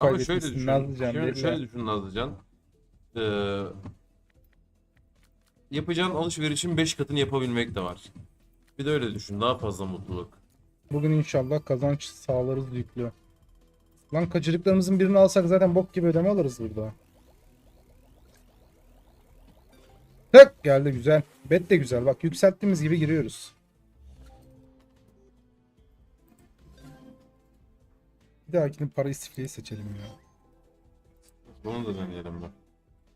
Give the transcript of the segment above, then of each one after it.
Ama şöyle düşün. Nazlıcan. şöyle, şöyle düşün Nazlıcan. Ee, yapacağın alışverişin 5 katını yapabilmek de var. Bir de öyle düşün. Daha fazla mutluluk. Bugün inşallah kazanç sağlarız yüklü. Lan kaçırdıklarımızın birini alsak zaten bok gibi ödeme alırız burada. Tık geldi güzel. Bet de güzel. Bak yükselttiğimiz gibi giriyoruz. Bir dahakini para istifleyi seçelim ya. Bunu da deneyelim bak.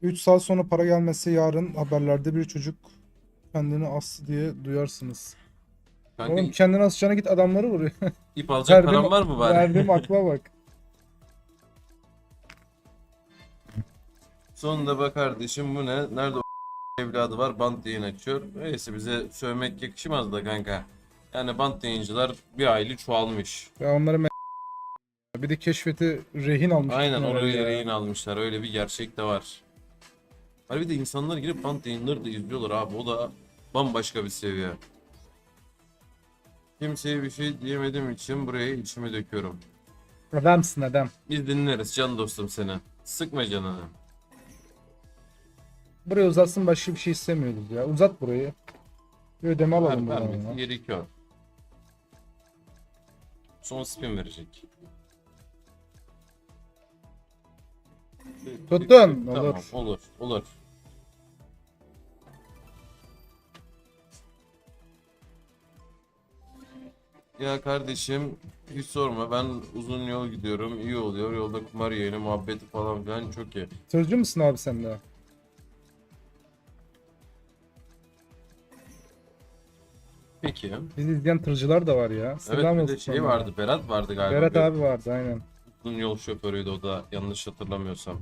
3 saat sonra para gelmezse yarın haberlerde bir çocuk kendini astı diye duyarsınız. Kanka Oğlum kendini asacağına git adamları vuruyor. ip alacak Verdiğim- param var mı bari? Verdiğim akla bak. Sonunda bak kardeşim bu ne? Nerede o evladı var? Bant yayın açıyor. Neyse bize sövmek yakışmaz da kanka. Yani bant yayıncılar bir aylık çoğalmış. Ya onları me- bir de keşfeti rehin almış. Aynen oraya ya. rehin almışlar. Öyle bir gerçek de var. Hani bir de insanlar girip bant yayınları da izliyorlar abi. O da bambaşka bir seviye. Kimseye bir şey diyemediğim için buraya içimi döküyorum. Adamsın adam. Biz dinleriz can dostum seni. Sıkma canını. Buraya uzatsın başka bir şey istemiyoruz ya. Uzat burayı. Bir ödeme alalım ver buradan ya. al. Son spin verecek. Tuttun, Tamam, olur. olur, olur. Ya kardeşim hiç sorma ben uzun yol gidiyorum iyi oluyor yolda kumar yayını muhabbeti falan filan çok iyi. Sözcü müsün abi sen de? Peki. Bizi izleyen tırcılar da var ya. Selam Evet bir olsun de şey sana. vardı Berat vardı galiba. Berat abi vardı aynen. Uzun yol şoförüydü o da yanlış hatırlamıyorsam.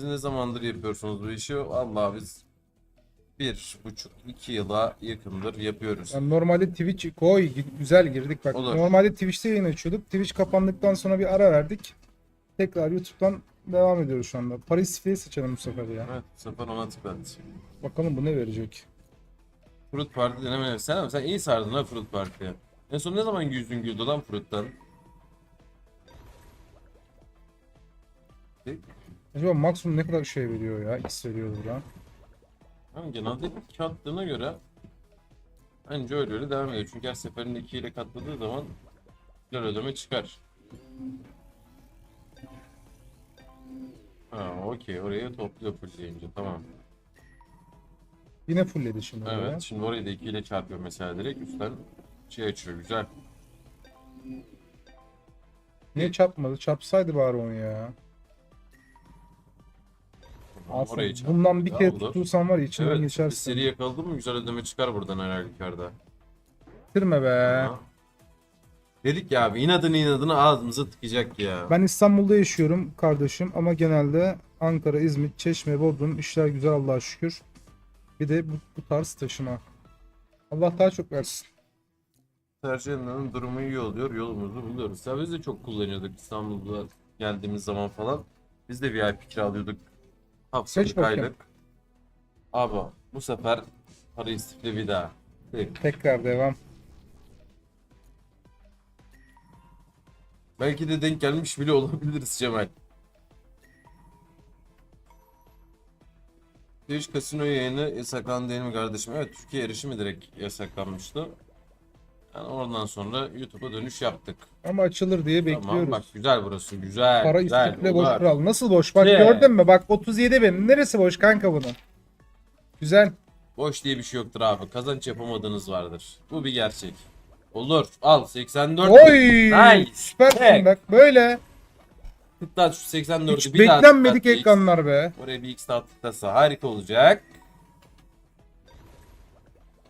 Siz ne zamandır yapıyorsunuz bu işi? Vallahi biz bir buçuk iki yıla yakındır yapıyoruz. Yani normalde Twitch koy gi- güzel girdik bak. Olur. Normalde Twitch'te yayın açıyorduk. Twitch kapandıktan sonra bir ara verdik. Tekrar YouTube'dan devam ediyoruz şu anda. Paris sifeyi seçelim bu sefer ya. Evet, bu sefer ona tıkladı. Bakalım bu ne verecek. Fruit Party denemene. Sen ama sen iyi sardın ha Fruit Party'ye. En son ne zaman yüzün güldü lan Fruit'tan? Acaba maksimum ne kadar şey veriyor ya? X veriyor burada. Yani genelde iki attığına göre bence öyle öyle devam ediyor. Çünkü her seferinde 2 ile katladığı zaman güzel ödeme çıkar. Ha okey oraya topluyor full deyince tamam. Yine fullledi şimdi. Evet oraya. şimdi orayı da 2 ile çarpıyor mesela direkt üstten şey açıyor güzel. Niye çarpmadı? Çarpsaydı bari onu ya. Aslında orayı çarpıyor. bundan bir kere olur. tutursan var ya içinden Evet bir geçersin. seri yakaladın mı güzel ödeme çıkar buradan her halükarda. Bitirme be. Ha. Dedik ya abi inadını inadını ağzımıza tıkacak ya. Ben İstanbul'da yaşıyorum kardeşim ama genelde Ankara, İzmir, Çeşme, Bodrum işler güzel Allah'a şükür. Bir de bu, bu tarz taşıma. Allah daha çok versin. Tercihlerin durumu iyi oluyor. Yolumuzu buluyoruz. Ya biz de çok kullanıyorduk İstanbul'da geldiğimiz zaman falan. Biz de VIP kiralıyorduk. Haftalık Seç bakayım. aylık. Abi bu sefer para istifle bir daha. Tek. Tekrar devam. Belki de denk gelmiş bile olabiliriz Cemal. Twitch kasino yayını yasaklandı değil mi kardeşim? Evet Türkiye erişimi direkt yasaklanmıştı. Yani oradan sonra YouTube'a dönüş yaptık. Ama açılır diye bekliyoruz. Tamam bak güzel burası güzel. Para güzel, istifle boş kural. Nasıl boş? Bak Ne? gördün mü? Bak 37 bin. Neresi boş kanka bunun? Güzel. Boş diye bir şey yoktur abi. Kazanç yapamadığınız vardır. Bu bir gerçek. Olur. Al 84. Oy! Nice. Süpersin Tek. bak böyle. Tıkla şu 84'ü Hiç bir daha beklenmedik tıklat, ekranlar be. Oraya bir X daha tıklasa harika olacak.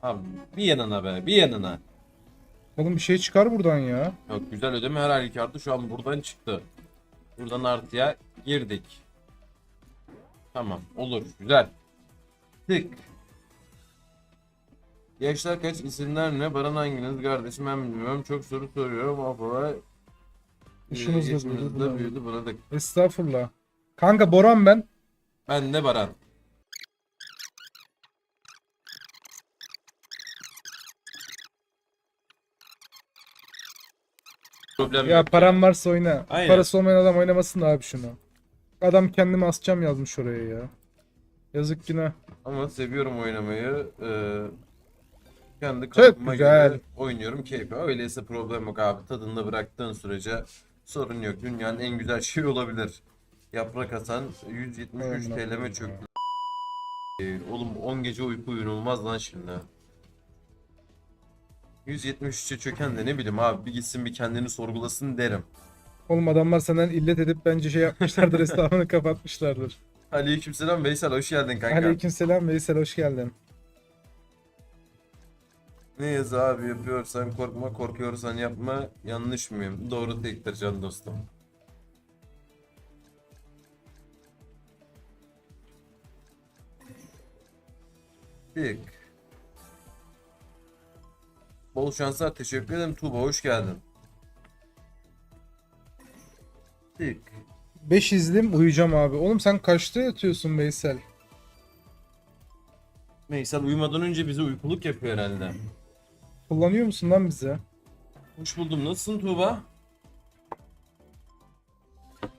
Abi bir yanına be bir yanına. Oğlum bir şey çıkar buradan ya. Yok güzel ödeme her halükarda şu an buradan çıktı. Buradan artıya girdik. Tamam olur güzel. Tık. Yaşlar kaç isimler ne? Baran hanginiz kardeşim ben bilmiyorum. Çok soru soruyorum. De yaşımız büyüdü da buna. büyüdü buna da. Estağfurullah. Kanka Boran ben. Ben de Baran. Problem Ya yok param varsa oyna. Aynen. Parası olmayan adam oynamasın da abi şunu. Adam kendimi asacağım yazmış oraya ya. Yazık günah. Ama seviyorum oynamayı. Ee, kendi güzel. göre oynuyorum keyfi. Öyleyse problem yok abi. Tadında bıraktığın sürece sorun yok. Dünyanın en güzel şeyi olabilir. Yaprak atan 173 Aynen. TL'me çöktü. Ee, Oğlum 10 gece uyku uyunulmaz lan şimdi. 173'e çöken de ne bileyim abi bir gitsin bir kendini sorgulasın derim. Oğlum adamlar senden illet edip bence şey yapmışlardır hesabını kapatmışlardır. Aleykümselam Veysel hoş geldin kanka. Aleykümselam Veysel hoş geldin. Ne yazı abi yapıyorsan korkma korkuyorsan yapma yanlış mıyım? Doğru tektir can dostum. Dik. Bol şanslar teşekkür ederim Tuğba hoş geldin. Dik. 5 izlim uyuyacağım abi. Oğlum sen kaçta yatıyorsun Veysel? Veysel uyumadan önce bize uykuluk yapıyor herhalde. Kullanıyor musun lan bize? Hoş buldum. Nasılsın Tuğba?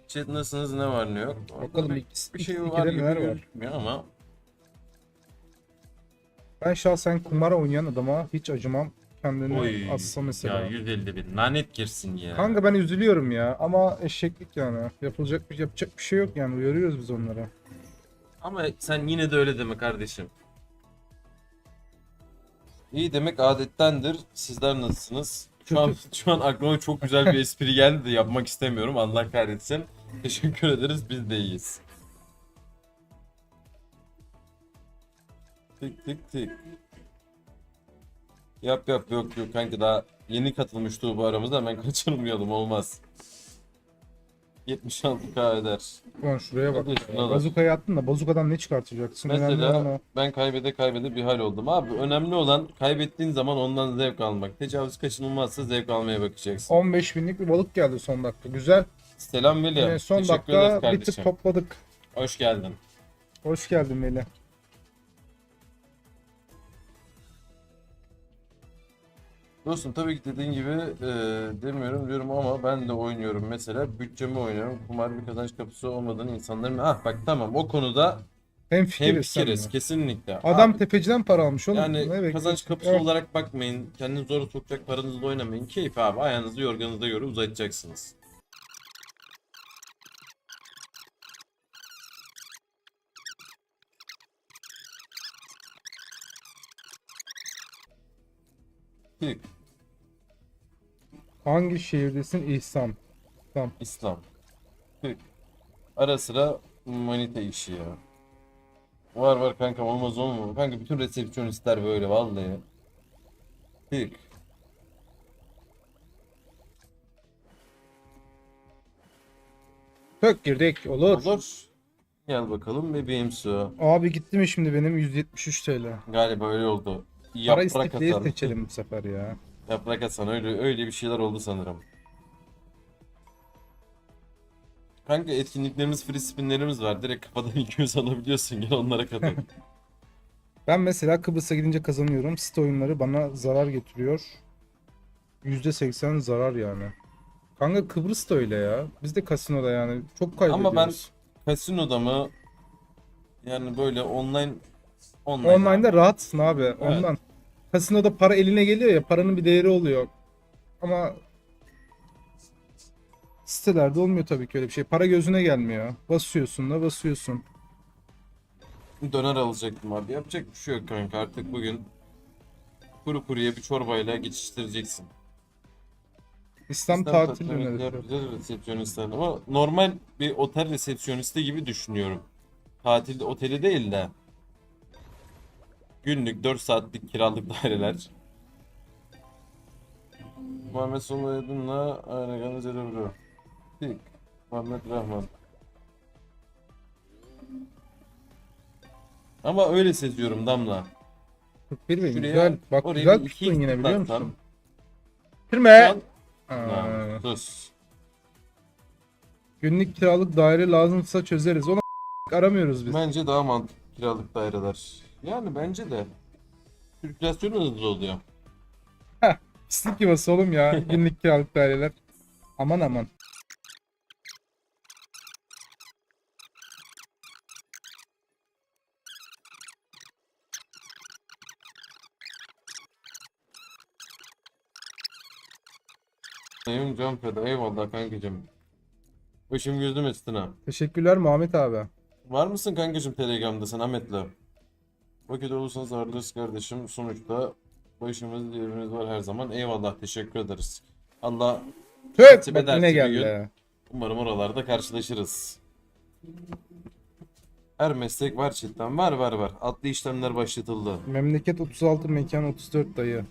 Chat nasılsınız? Ne var ne yok? Bakalım bir, ikisi, bir şey ikide var gibi neler var. gözükmüyor ama Ben şahsen kumara oynayan adama hiç acımam. Kendini oy assa mesela. ya 150 bin lanet girsin ya. Kanka ben üzülüyorum ya ama eşeklik yani. Yapılacak bir yapacak bir şey yok yani uyarıyoruz biz onlara. Ama sen yine de öyle deme kardeşim. İyi demek adettendir. Sizler nasılsınız? Şu an şu an aklıma çok güzel bir espri geldi de yapmak istemiyorum. Allah kahretsin. Teşekkür ederiz. Biz de iyiyiz. Tık tık tık. Yap yap yok yok kanka daha yeni katılmıştı bu aramıza hemen kaçırmayalım olmaz. 76k eder. Ulan şuraya bak. Hadi şuna bak. Bazukayı attın da bazukadan ne çıkartacaksın? Önemli olan Mesela ben kaybede kaybede bir hal oldum. Abi önemli olan kaybettiğin zaman ondan zevk almak. Tecavüz kaçınılmazsa zevk almaya bakacaksın. 15 binlik bir balık geldi son dakika. Güzel. Selam Veli. Yine son Teşekkür ederiz dakika bir tık topladık. Hoş geldin. Hoş geldin Melih. Dostum tabii ki dediğin gibi e, demiyorum diyorum ama ben de oynuyorum mesela bütçemi oynuyorum. Kumar bir kazanç kapısı olmadığını insanların... Ah bak tamam o konuda Hem fikiriz, hemfikiriz kesinlikle. Adam Abi, tepeciden para almış oğlum. Yani Ne bekliyorsun? kazanç kapısı Evet. olarak bakmayın. Kendinizi zora sokacak paranızla oynamayın. Keyif abi. Ayağınızı yorganınıza göre uzatacaksınız. Tık. Hangi şehirdesin İhsan? İslam. Tık. Ara sıra manita işi ya. Var var kanka olmaz olmaz. Kanka bütün resepsiyonistler böyle vallahi. Tık. Tök girdik olur. Olur. Gel bakalım bebeğim su. Abi gitti mi şimdi benim 173 TL? Galiba öyle oldu. Para Yaprak istekliği atan. seçelim bu sefer ya. Yaprak atan öyle öyle bir şeyler oldu sanırım. Kanka etkinliklerimiz, free spinlerimiz var. Direkt kafadan 200 alabiliyorsun. Gel onlara katıl. Ben mesela Kıbrıs'a gidince kazanıyorum. Site oyunları bana zarar getiriyor. %80 zarar yani. Kanka Kıbrıs da öyle ya. Biz de kasinoda yani çok kaybediyoruz. Ama ben Kasinoda mı? Yani böyle online online. Online'da rahatsın abi. Ondan. Kasinoda para eline geliyor ya paranın bir değeri oluyor. Ama sitelerde olmuyor tabii ki öyle bir şey. Para gözüne gelmiyor. Basıyorsun da basıyorsun. Döner alacaktım abi. Yapacak bir şey yok kanka. Artık bugün kuru kuruya bir çorbayla geçiştireceksin. İslam İslam tatil yapacağız resepsiyonistler ama normal bir otel resepsiyonisti gibi düşünüyorum. Tatil oteli değil de günlük 4 saatlik kiralık daireler. Muhammed Solayedin'le aynı kanı Celebru. Tik. Muhammed Rahman. Ama öyle seziyorum Damla. 41 bin. Şuraya, Güzel. Bak oraya güzel bir iki tuttun yine biliyor musun? Bitirme. Aa, Lan, Sus. günlük kiralık daire lazımsa çözeriz. Onu aramıyoruz biz. Bence daha mantıklı kiralık daireler. Yani bence de. Sirkülasyon hızlı oluyor. Pislik yuvası oğlum ya. günlük kiralık daireler. Aman aman. Benim can feda. Eyvallah kankacığım. Başım gözüm üstüne. Teşekkürler Muhammed abi. Var mısın kankacığım Telegram'da sen Ahmet'le? Vakit olursanız aradırız kardeşim. Sonuçta başımız yerimiz var her zaman. Eyvallah teşekkür ederiz. Allah Tüh, Nasip bir geldi. gün. umarım oralarda karşılaşırız. Her meslek var cidden. Var var var. Adli işlemler başlatıldı. Memleket 36, mekan 34 dayı.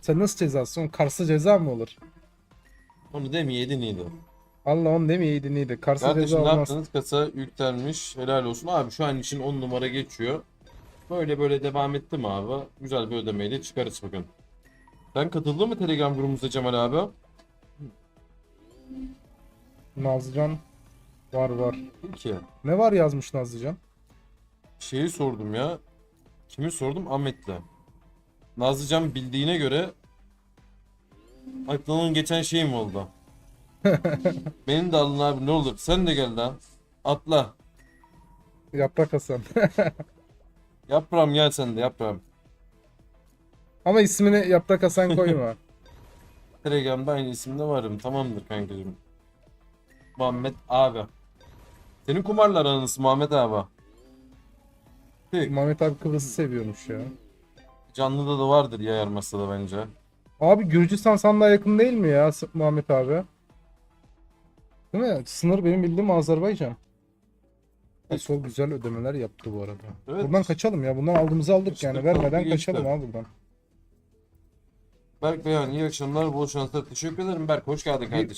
Sen nasıl cezasın? Kars'a ceza mı olur? Onu demeyeydin iyiydi. Allah onu demeyeydin iyiydi. Kars'a ceza Kardeşim ne olmaz. yaptınız? Kasa yüklenmiş. Helal olsun. Abi şu an için 10 numara geçiyor. Böyle böyle devam etti mi abi? Güzel bir ödemeyle çıkarız bakın. Sen katıldın mı Telegram grubumuza Cemal abi? Nazlıcan var var. Peki. Ne var yazmış Nazlıcan? Şeyi sordum ya. Kimi sordum? Ahmet'le. Nazlıcan bildiğine göre aklının geçen şey mi oldu? Benim de alın abi ne olur. Sen de gel lan. Atla. Yaprak Hasan. Yaprağım gel sen de yaprağım. Ama ismini Yaprak Hasan koyma. Telegram'da aynı isimde varım. Tamamdır kankacığım. Muhammed abi. Senin kumarlar anısı Muhammed abi. Tık. Muhammed abi Kıbrıs'ı seviyormuş ya. Canlıda da vardır ya yarması da bence. Abi Gürcistan sandığa yakın değil mi ya Muhammed abi? Değil mi? Sınır benim bildiğim Azerbaycan. Sol güzel ödemeler yaptı bu arada. Evet. Buradan kaçalım ya. Bundan aldığımızı aldık İşte yani. kaldı Vermeden geçti. kaçalım abi buradan. Berk Beyan iyi akşamlar bol şanslar teşekkür ederim Berk hoş geldin kardeşim.